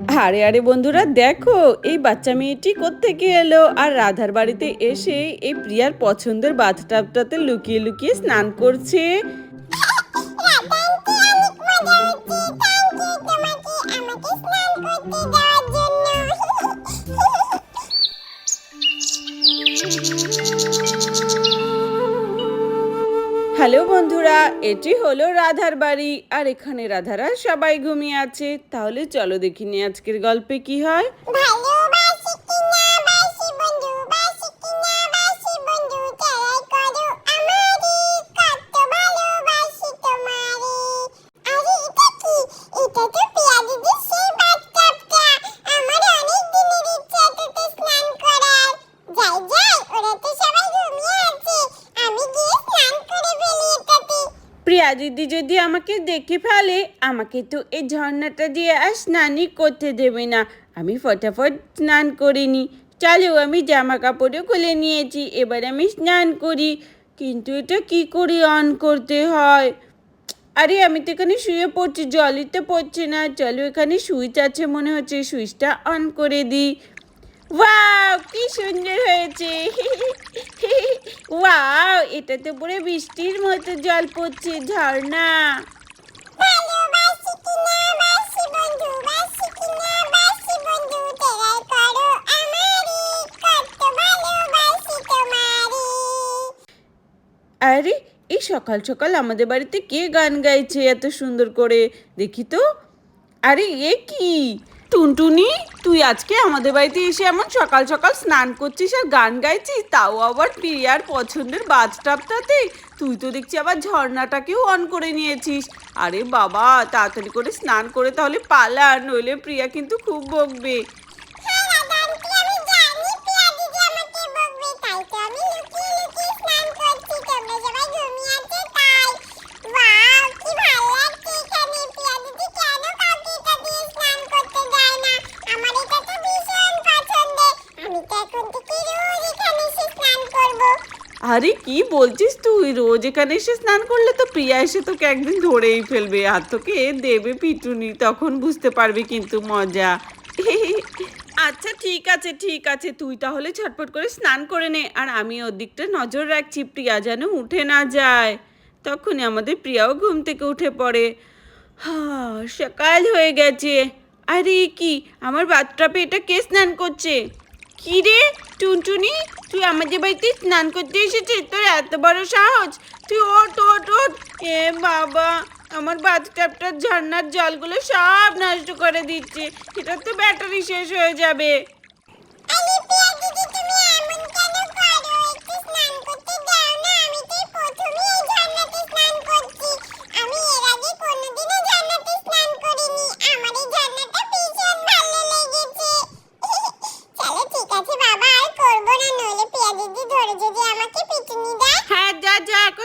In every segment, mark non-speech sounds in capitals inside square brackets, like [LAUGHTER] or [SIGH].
আরে আরে বন্ধুরা, দেখো, এই বাচ্চা মেয়েটি কোত্থেকে এলো? আর রাধার বাড়িতে এসে এই প্রিয়ার পছন্দের বাথটাবটাতে লুকিয়ে লুকিয়ে স্নান করছে। রাধান্তি অনেক [LAUGHS] হ্যালো বন্ধুরা, এটি হলো রাধার বাড়ি। আর এখানে রাধারা সবাই ঘুমিয়ে আছে। তাহলে চলো দেখিনি আজকের গল্পে কি হয়। দিদি যদি আমাকে দেখে ফেলে, আমাকে তো এই ঝর্ণাটা দিয়ে আর স্নানই করতে দেবে না। আমি ফটাফট স্নান করিনি। চলো, আমি জামা কাপড়ও খুলে নিয়েছি। এবার আমি স্নান করি। কিন্তু এটা কি করে অন করতে হয়? আরে, আমি তো এখানে শুয়ে পড়ছি। জলই তো পড়ছে না। চলো, এখানে সুইচ আছে মনে হচ্ছে। সুইচটা অন করে দিই। ওয়াও, কি সুন্দর হয়েছে! [LAUGHS] ওয়াও এটা তো পুরো বৃষ্টির মতো জল পড়ছে ঝর্ণা। আরে এই সকাল সকাল আমাদের বাড়িতে কে গান গাইছে এত সুন্দর করে? দেখি তো। আরে এ কি? টুনটুনি, তুই আজকে আমাদের বাড়িতে এসে এমন সকাল সকাল স্নান করছিস আর গান গাইছিস? তাও আবার প্রিয়ার পছন্দের বাথটাবটাতে তুই তো দেখছি আবার ঝর্ণাটাকেও অন করে নিয়েছিস। আরে বাবা, তাড়াতাড়ি করে স্নান করে তাহলে পালা, নইলে প্রিয়া কিন্তু খুব বকবে। আরে কি বলছিস তুই? রোজ এখানে এসে স্নান করলে তো প্রিয়া এসে তোকে একদিন ধরেই ফেলবে আর তোকে দেবে পিটুনি, তখন বুঝতে পারবি কিন্তু মজা। আচ্ছা ঠিক আছে ঠিক আছে, তুই তাহলে ছটপট করে স্নান করে নে আর আমি ওর দিকটা নজর রাখছি, প্রিয়া যেন উঠে না যায়। তখনই আমাদের প্রিয়াও ঘুম থেকে উঠে পড়ে। হা, সকাল হয়ে গেছে। আরে কি, আমার বাথটাবে এটা কে স্নান করছে? কি রে? টুনটুনি, তুই আমাদের বাড়িতে স্নান করতে এসেছিস? তোর এত বড় সাহস। তুই ওট ওট ওট এ বাবা, আমার বাথটাবটার ঝর্নার জলগুলো সব নষ্ট করে দিচ্ছে। এটা তো ব্যাটারি শেষ হয়ে যাবে।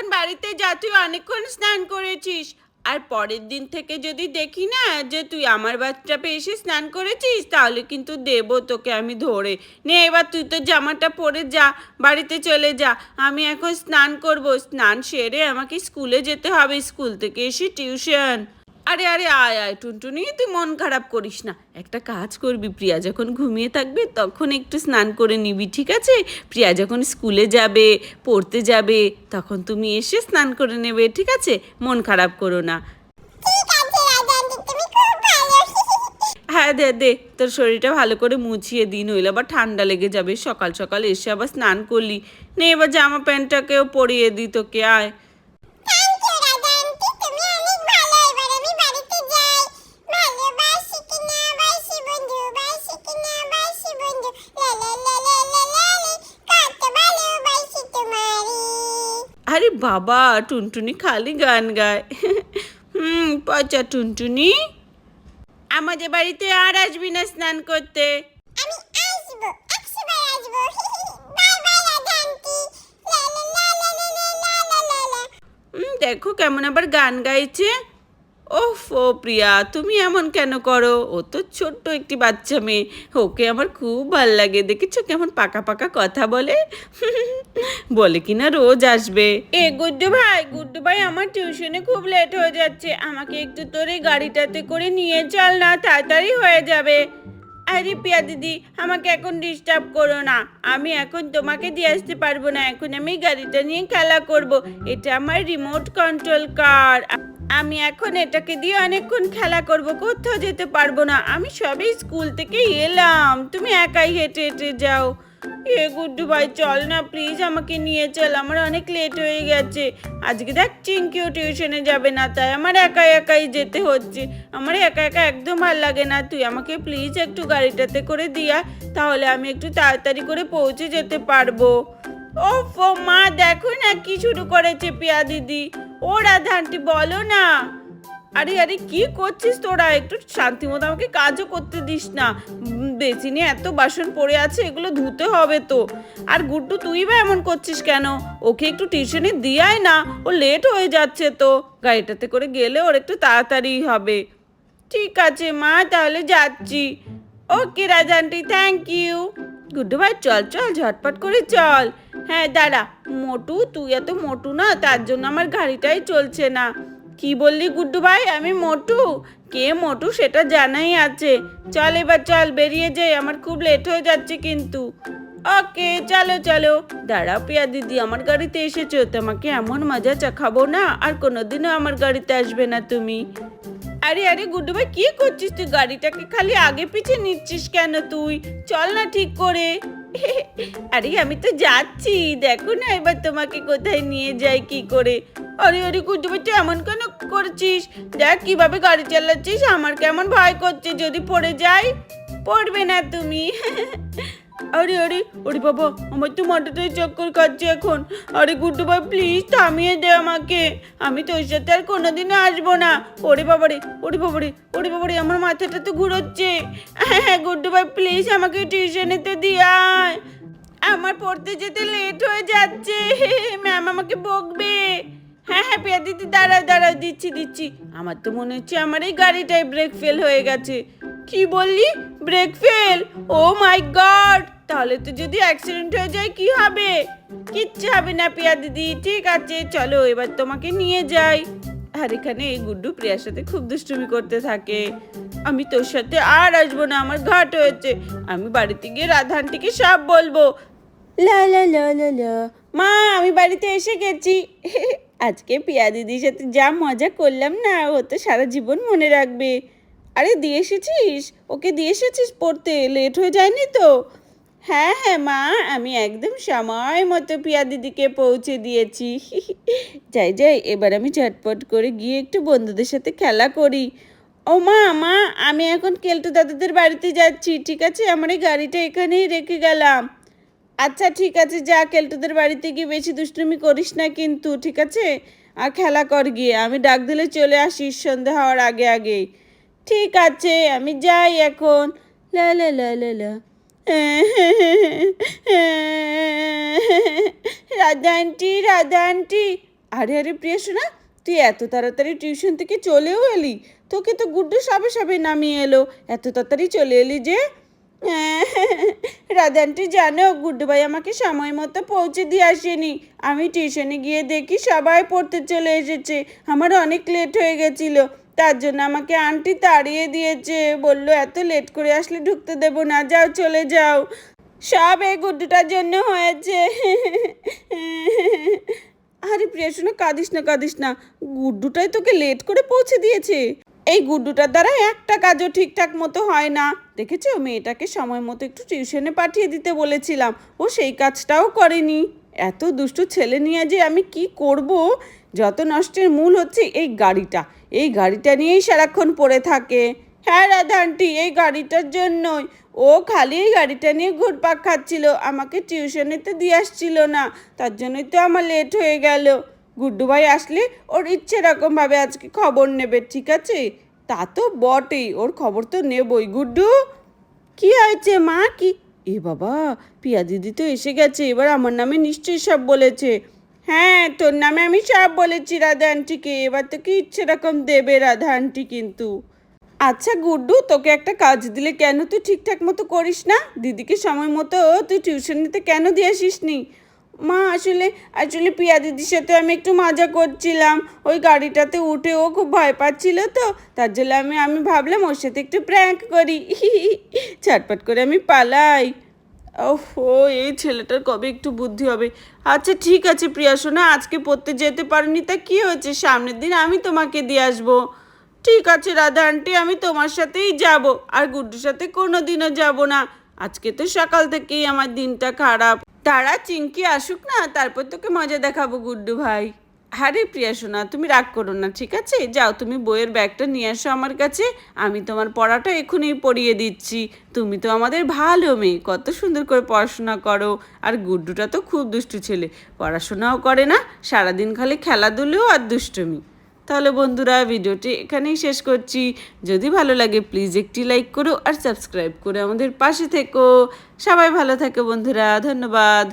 এখন বাড়িতে যা, তুই অনেকক্ষণ স্নান করেছিস। আর পরের দিন থেকে যদি দেখি না যে তুই আমার বাচ্চাপে এসে স্নান করেছিস, তাহলে কিন্তু দেব তোকে আমি ধরে। নে, এবার তুই তো জামাটা পরে যা, বাড়িতে চলে যা। আমি এখন স্নান করব। স্নান সেরে আমাকে স্কুলে যেতে হবে। স্কুল থেকে এসে টিউশন। আরে আরে আয় আয় টুনটুনি তুই মন খারাপ করিস না। একটা কাজ করবি প্রিয়া যখন ঘুমিয়ে থাকবে তখন একটু স্নান করে নিবি ঠিক আছে? প্রিয়া যখন স্কুলে যাবে পড়তে যাবে তখন তুমি এসে স্নান করে নেবে ঠিক আছে? মন খারাপ করো না। হ্যাঁ দে দে তোর শরীরটা ভালো করে মুছিয়ে দিন হইলে আবার ঠান্ডা লেগে যাবে। সকাল সকাল এসে আবার স্নান করলি। নে এবার জামা প্যান্টটাকেও পরিয়ে দিই তোকে আয়। বাবা টুনটুনি খালি গান গায়। হুম পচা টুনটুনি। আমাদের বাড়িতে আর আসবি না স্নান করতে। দেখো কেমন আবার গান গাইছে। ওফ, ও প্রিয়া, তুমি এমন কেন করো? ও তো ছোট্ট একটি বাচ্চা মেয়ে। ওকে আমার খুব ভালো লাগে। দেখেছ কেমন পাকা পাকা কথা বলে? [LAUGHS] বলে কিনা রোজ আসবে। এ গুড্ডু ভাই গুড্ডু ভাই, আমার টিউশনে খুব লেট হয়ে যাচ্ছে। আমাকে একটু তোর এই গাড়িটাতে করে নিয়ে চল না, তাড়াতাড়ি হয়ে যাবে। আরে পিয়া দিদি, আমাকে এখন ডিস্টার্ব করো না। আমি এখন তোমাকে দিয়ে আসতে পারব না। এখন আমি গাড়িটা নিয়ে খেলা করব। এটা আমার রিমোট কন্ট্রোল কার আমি এখন এটাকে দিয়ে অনেকক্ষণ খেলা করব, কোথাও যেতে পারব না। আমি সবে স্কুল থেকে এলাম, তুমি একাই হেঁটে হেঁটে যাও। এ গুড্ডু ভাই, চল না প্লিজ আমাকে নিয়ে চল, আমার অনেক লেট হয়ে গেছে। আজকে দেখ চিঙ্কিও টিউশনে যাবে না, তাই আমার একা একাই যেতে হচ্ছে। আমার একা একা একদম ভালো লাগে না, তুই আমাকে প্লিজ একটু গাড়িটাতে করে দিয়া, তাহলে আমি একটু তাড়াতাড়ি করে পৌঁছে যেতে পারব। ওফ, মা দেখো না কি শুরু করেছে পিয়া দিদি। ও রাধানটি বলো না। আরে আরে, কি করছিস তোরা? একটু শান্তি মতো আমাকে কাজও করতে দিস না। বেসিনে এত বাসন পড়ে আছে, এগুলো ধুতে হবে তো। আর গুড্ডু, তুই বা এমন করছিস কেন? ওকে একটু টিউশনে দিয়াই না, ও লেট হয়ে যাচ্ছে তো। গাড়িটাতে করে গেলে ওর একটু তাড়াতাড়ি হবে। ঠিক আছে, মা, তাহলে যাচ্ছি। ওকে রাজান্টি থ্যাংক ইউ গুড্ডু ভাই চল চল, ঝটপট করে চল। হ্যাঁ দাঁড়া। মোটু, তুই এত মোটু না, তার জন্য আমার গাড়িটাই চলছে না। কি বললি গুড্ডু ভাই? আমি মোটু। কে মোটু সেটা জানাই আছে। চল এবার, চল, বেরিয়ে যাই। আমার খুব লেট হয়ে যাচ্ছে কিন্তু। ওকে চলো চলো। দাঁড়াও পিয়া দিদি, আমার গাড়িতে এসেছ। তোমাকে এমন মজা চাখাবো না, আর কোনোদিনও আমার গাড়িতে আসবে না তুমি। আরে আরে গুড্ডু ভাই, কি করছিস তুই? গাড়িটাকে খালি আগে পিছে নিচ্ছিস কেন তুই? চল না ঠিক করে। আরে, আমি তো যাচ্ছি। দেখো না এবার তোমাকে কোথায় নিয়ে যাই, কি করে? আরে আরে গুড্ডু ভাই, তুই এমন কেন করছিস? দেখ কীভাবে গাড়ি চালাচ্ছিস, আমার কেমন ভয় করছে। যদি পড়ে যাই, পড়বে না তুমি। আরে আরে ওরে বাবা, আমার তো মাথাটাই চক্কর খাচ্ছে এখন। আরে গুড্ডু ভাই প্লিজ থামিয়ে দে আমাকে। আমি তোর সাথে আর কোনোদিনও আসব না। ওরে বাবারে ওরে বাবারে ওরে বাবারে, আমার মাথাটা তো ঘুরোচ্ছে। হ্যাঁ গুড্ডু ভাই প্লিজ আমাকে টিউশনেতে দিয়ায় আমার পড়তে যেতে লেট হয়ে যাচ্ছে। ম্যাম আমাকে বকবে। হ্যাঁ হ্যাঁ পিয়া দিদি, দাঁড়াও দাঁড়াও, দিচ্ছি দিচ্ছি। আমার তো মনে হচ্ছে আমার এই গাড়িটায় ব্রেক ফেল হয়ে গেছে। কি বললি? Brake fail oh my God তাহলে তো যদি অ্যাক্সিডেন্ট হয়ে যায়, কি হবে? কিচ্ছু হবে না পিয়া দিদি, ঠিক আছে, চলো, এবার তোমাকে নিয়ে যাই। আর এখানে এই গুড্ডু প্রিয়ার সাথে খুব দুষ্টুমি করতে থাকে। আমি তোর সাথে আর আসব না, আমার ঘাট হয়েছে। আমি বাড়িতে গিয়ে রাধানটিকে সব বলব। লা লা লা লা। মা, আমি বাড়িতে এসে গেছি। [LAUGHS] আজকে পিয়া দিদির সাথে যা মজা করলাম না, ও তো সারা জীবন মনে রাখবে। আরে, দিয়ে এসেছিস? ওকে দিয়ে এসেছিস পড়তে? লেট হয়ে যায়নি তো? হ্যাঁ হ্যাঁ মা, আমি একদম সময় মতো পিয়া দিদিকে পৌঁছে দিয়েছি। [LAUGHS] যাই যাই, এবার আমি ঝটপট করে গিয়ে একটু বন্ধুদের সাথে খেলা করি। ও মা মা, আমি এখন কেলটু দাদাদের বাড়িতে যাচ্ছি, ঠিক আছে? আমার এই গাড়িটা এখানেই রেখে গেলাম। আচ্ছা ঠিক আছে, যা, কেলটুদের বাড়িতে গিয়ে বেশি দুষ্টুমি করিস না কিন্তু, ঠিক আছে? আর খেলা কর গিয়ে, আমি ডাক দিলে চলে আসিস সন্ধে হওয়ার আগে আগে ঠিক আছে, আমি যাই এখন। লা লা লা লা আন্টি আন্টি। আরে আরে, প্রিয়া শোনা তুই এত তাড়াতাড়ি টিউশন থেকে চলেও এলি? তোকে তো গুড্ডু সবে সবে নামিয়ে এলো। এত তাড়াতাড়ি চলে এলি যে? [LAUGHS] রাধানটি জানো গুড্ডু ভাই আমাকে সময় মতো পৌঁছে দিয়ে আসেনি। আমি টিউশনে গিয়ে দেখি সবাই পড়তে চলে এসেছে। আমার অনেক লেট হয়ে গেছিল। তার জন্য আমাকে আন্টি তাড়িয়ে দিয়েছে। বলল, এত লেট করে আসলে ঢুকতে দেবো না। যাও, চলে যাও। সব এই গুড্ডুটার জন্য হয়েছে। [LAUGHS] আরে প্রিয়া শোনো কাঁদিস না কাঁদিস না। গুড্ডুটাই তোকে লেট করে পৌঁছে দিয়েছে। এই গুড্ডুটার দ্বারা একটা কাজও ঠিকঠাক মতো হয় না। দেখেছ? মেয়েটাকে সময় মতো একটু টিউশনে পাঠিয়ে দিতে বলেছিলাম। ও সেই কাজটাও করেনি। এত দুষ্টু ছেলে নিয়ে যে আমি কি করব? যত নষ্টের মূল হচ্ছে এই গাড়িটা। এই গাড়িটা নিয়েই সারাক্ষণ পড়ে থাকে। হ্যাঁ রাধানটি এই গাড়িটার জন্যই। ও খালি এই গাড়িটা নিয়ে ঘুরপাক খাচ্ছিল। আমাকে টিউশনেতে দিয়ে আসছিল না। তার জন্যই তো আমার লেট হয়ে গেল। গুড্ডু ভাই আসলে ওর ইচ্ছে রকমভাবে আজকে খবর নেবে, ঠিক আছে? তা তো বটেই, ওর খবর তো নেবই। গুড্ডু, কি হয়েছে মা? কি? এ বাবা, পিয়া দিদি তো এসে গেছে, এবার আমার নামে নিশ্চয়ই সব বলেছে। হ্যাঁ তোর নামে আমি সব বলেছি রাধা আন্টিকে, এবার তোকে ইচ্ছে রকম দেবে রাধা আন্টি কিন্তু। আচ্ছা গুড্ডু, তোকে একটা কাজ দিলে কেন তুই ঠিকঠাক মতো করিস না? দিদিকে সময় মতো তুই টিউশন নিতে কেন দিয়ে আসিস নি মা, আসলে আসলে পিয়া দিদির সাথে আমি একটু মজা করছিলাম। ওই গাড়িটাতে উঠে ও খুব ভয় পাচ্ছিল তো, তার জন্য আমি আমি ভাবলাম ওর সাথে একটু প্র্যাঙ্ক করি। [LAUGHS] ছটপট করে আমি পালাই। ওহো এই ছেলেটার কবে একটু বুদ্ধি হবে। আচ্ছা ঠিক আছে প্রিয়া, শোনা, আজকে পড়তে যেতে পারোনি, তা কি হয়েছে? সামনের দিন আমি তোমাকে দিয়ে আসব। ঠিক আছে রাধা আন্টি, আমি তোমার সাথেই যাব। আর গুড্ডুর সাথে কোনো দিনও যাব না। আজকে তো সকাল থেকেই আমার দিনটা খারাপ। তারা চিঙ্কি আসুক না, তারপর তোকে মজা দেখাবো, গুড্ডু ভাই। আরে প্রিয়া সোনা, তুমি রাগ করো না, ঠিক আছে? যাও, তুমি বইয়ের ব্যাগটা নিয়ে আসো আমার কাছে। আমি তোমার পড়াটা এখনই পড়িয়ে দিচ্ছি। তুমি তো আমাদের ভালো মেয়ে, কত সুন্দর করে পড়াশোনা করো। আর গুড্ডুটা তো খুব দুষ্টু ছেলে, পড়াশোনাও করে না, সারাদিন খালি খেলাধুলো আর দুষ্টুমি। তাহলে বন্ধুরা ভিডিওটি এখানেই শেষ করছি। যদি ভালো লাগে প্লিজ একটি লাইক করো আর সাবস্ক্রাইব করে আমাদের পাশে থেকো। সবাই ভালো থাকে বন্ধুরা, ধন্যবাদ।